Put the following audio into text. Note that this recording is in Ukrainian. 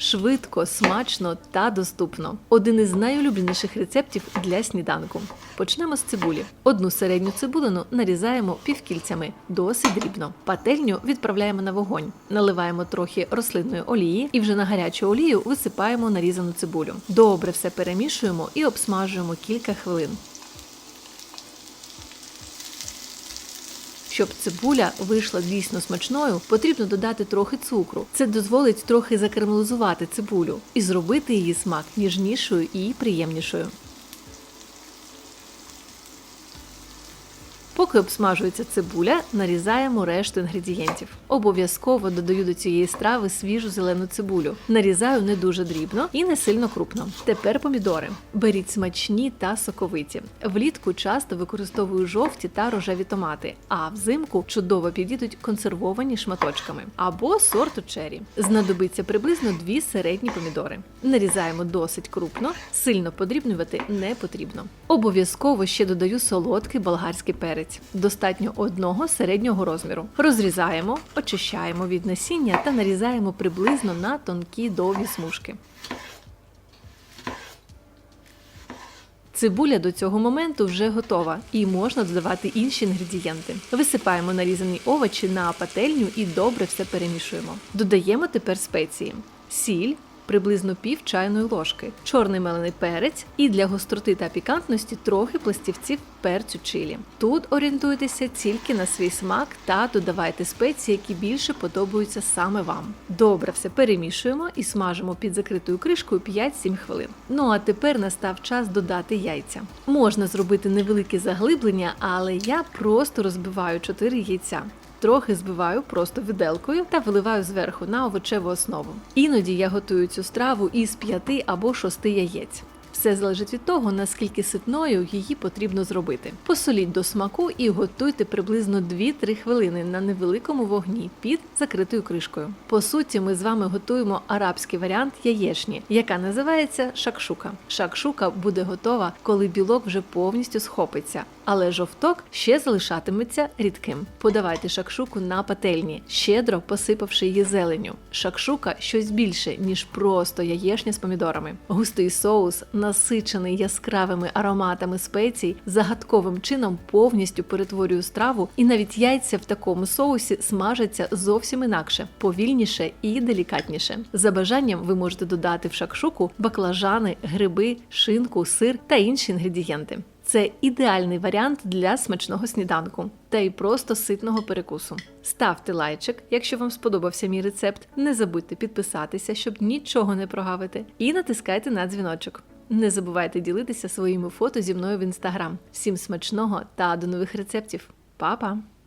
Швидко, смачно та доступно. Один із найулюбленіших рецептів для сніданку. Почнемо з цибулі. Одну середню цибулину нарізаємо півкільцями, досить дрібно. Пательню відправляємо на вогонь, наливаємо трохи рослинної олії і вже на гарячу олію висипаємо нарізану цибулю. Добре все перемішуємо і обсмажуємо кілька хвилин. Щоб цибуля вийшла дійсно смачною, потрібно додати трохи цукру. Це дозволить трохи закарамелізувати цибулю і зробити її смак ніжнішою і приємнішою. Поки обсмажується цибуля, нарізаємо решту інгредієнтів. Обов'язково додаю до цієї страви свіжу зелену цибулю. Нарізаю не дуже дрібно і не сильно крупно. Тепер помідори. Беріть смачні та соковиті. Влітку часто використовую жовті та рожеві томати, а взимку чудово підійдуть консервовані шматочками або сорту чері. Знадобиться приблизно дві середні помідори. Нарізаємо досить крупно, сильно подрібнювати не потрібно. Обов'язково ще додаю солодкий болгарський перець. Достатньо одного середнього розміру. Розрізаємо, очищаємо від насіння та нарізаємо приблизно на тонкі довгі смужки. Цибуля до цього моменту вже готова і можна додавати інші інгредієнти. Висипаємо нарізані овочі на пательню і добре все перемішуємо. Додаємо тепер спеції: сіль. Приблизно пів чайної ложки, чорний мелений перець і для гостроти та пікантності трохи пластівців перцю чилі. Тут орієнтуйтеся тільки на свій смак та додавайте спеції, які більше подобаються саме вам. Добре все перемішуємо і смажимо під закритою кришкою 5-7 хвилин. Ну а тепер настав час додати яйця. Можна зробити невелике заглиблення, але я просто розбиваю 4 яйця. Трохи збиваю просто виделкою та виливаю зверху на овочеву основу. Іноді я готую цю страву із 5 або 6 яєць. Все залежить від того, наскільки ситною її потрібно зробити. Посоліть до смаку і готуйте приблизно 2-3 хвилини на невеликому вогні під закритою кришкою. По суті, ми з вами готуємо арабський варіант яєчні, яка називається шакшука. Шакшука буде готова, коли білок вже повністю схопиться, але жовток ще залишатиметься рідким. Подавайте шакшуку на пательні, щедро посипавши її зеленю. Шакшука щось більше, ніж просто яєшня з помідорами. Густий соус, насичений яскравими ароматами спецій, загадковим чином повністю перетворює страву, і навіть яйця в такому соусі смажаться зовсім інакше, повільніше і делікатніше. За бажанням ви можете додати в шакшуку баклажани, гриби, шинку, сир та інші інгредієнти. Це ідеальний варіант для смачного сніданку та й просто ситного перекусу. Ставте лайчик, якщо вам сподобався мій рецепт. Не забудьте підписатися, щоб нічого не прогавити, і натискайте на дзвіночок. Не забувайте ділитися своїми фото зі мною в інстаграм. Всім смачного та до нових рецептів. Па-па!